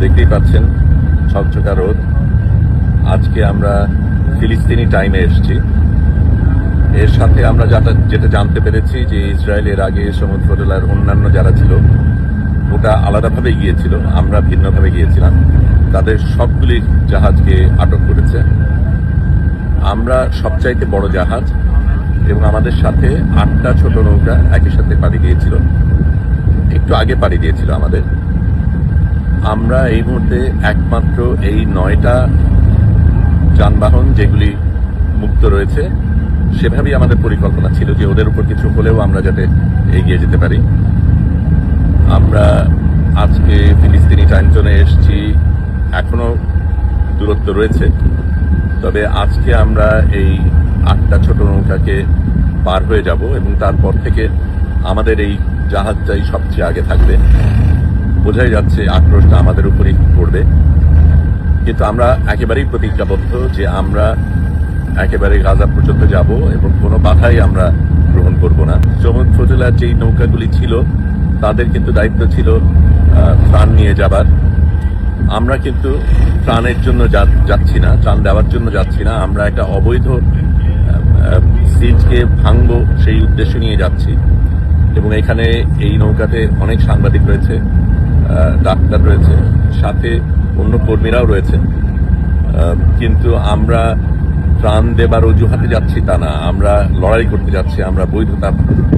দেখতেই পাচ্ছেন ছকছকা রোদ আজকে আমরা ফিলিস্তিনি টাইমে এসেছি। এর সাথে আমরা যেটা যেটা জানতে পেরেছি যে ইসরায়েলের আগে সমুদ্র জেলার অন্যান্য যারা ছিল, ওটা আলাদাভাবে গিয়েছিল, আমরা ভিন্নভাবে গিয়েছিলাম। তাদের সবগুলি জাহাজকে আটক করেছে। আমরা সবচাইতে বড় জাহাজ এবং আমাদের সাথে আটটা ছোট নৌকা একই সাথে পাড়ি দিয়েছিল। একটু আগে পাড়ি দিয়েছিল আমাদের। আমরা এই মুহূর্তে একমাত্র এই নয়টা যানবাহন যেগুলি মুক্ত রয়েছে, সেভাবেই আমাদের পরিকল্পনা ছিল যে ওদের উপর কিছু হলেও আমরা যাতে এগিয়ে যেতে পারি। আমরা আজকে ফিলিস্তিনি টাইম জোনে এসেছি, এখনও দূরত্ব রয়েছে। তবে আজকে আমরা এই আটটা ছোট নৌকাকে পার হয়ে যাব এবং তারপর থেকে আমাদের এই জাহাজটাই সবচেয়ে আগে থাকবে। বোঝাই যাচ্ছে আক্রোশটা আমাদের উপরই পড়বে। কিন্তু আমরা একেবারেই প্রতিজ্ঞাবদ্ধ যে আমরা একেবারে গাজা পর্যন্ত যাব এবং কোনো বাধাই আমরা গ্রহণ করব না। সমুদ্র জেলার যেই নৌকাগুলি ছিল, তাদের কিন্তু দায়িত্ব ছিল ত্রাণ নিয়ে যাবার। আমরা কিন্তু ত্রাণের জন্য যাচ্ছি না, ত্রাণ দেওয়ার জন্য যাচ্ছি না। আমরা একটা অবৈধ সিজকে ভাঙবো সেই উদ্দেশ্য নিয়ে যাচ্ছি। এবং এখানে এই নৌকাতে অনেক সাংবাদিক রয়েছে। ডাক্তার রয়েছে। সাথে অন্য কর্মীরাও রয়েছে। কিন্তু আমরা ত্রাণ দেবার অজুহাতে যাচ্ছি তা না। আমরা লড়াই করতে যাচ্ছি, আমরা বৈধতা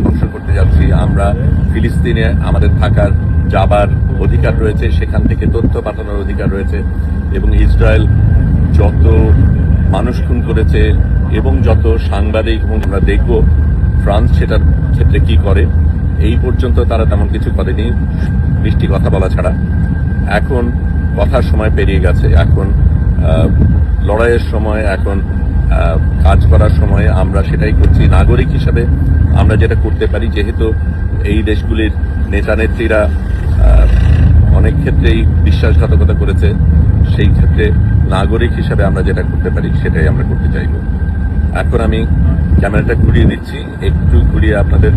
ধ্বংস করতে যাচ্ছি। আমরা ফিলিস্তিনে আমাদের থাকার যাবার অধিকার রয়েছে, সেখান থেকে তথ্য পাঠানোর অধিকার রয়েছে এবং ইসরায়েল যত মানুষ খুন করেছে এবং যত সাংবাদিক এবং আমরা দেখব, ফ্রান্স সেটার ক্ষেত্রে কি করে। এই পর্যন্ত তারা তেমন কিছু করেনি। মিষ্টি কথা বলা ছাড়া। এখন কথার সময় পেরিয়ে গেছে। এখন লড়াইয়ের সময়, এখন কাজ করার সময় আমরা সেটাই করছি। নাগরিক হিসাবে আমরা যেটা করতে পারি, যেহেতু এই দেশগুলির নেতা নেত্রীরা অনেক ক্ষেত্রেই বিশ্বাসঘাতকতা করেছে, সেই ক্ষেত্রে নাগরিক হিসাবে আমরা যেটা করতে পারি, সেটাই আমরা করতে চাইব। এখন আমি ক্যামেরাটা ঘুরিয়ে দিচ্ছি। একটু ঘুরিয়ে আপনাদের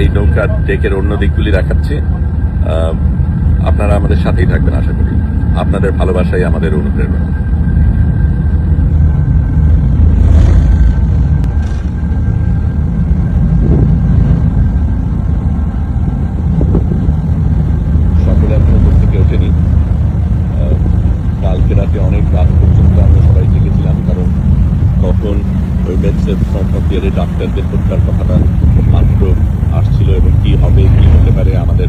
এই নৌকার ডেকের অন্য দিকগুলি দেখাচ্ছি আপনারা আমাদের সাথেই থাকবেন, আশা করি। আপনাদের ভালোবাসাই আমাদের অনুপ্রেরণা। ডাক্তারদের হত্যার কথাটা মাত্র আসছিল এবং কি হবে কি হতে পারে আমাদের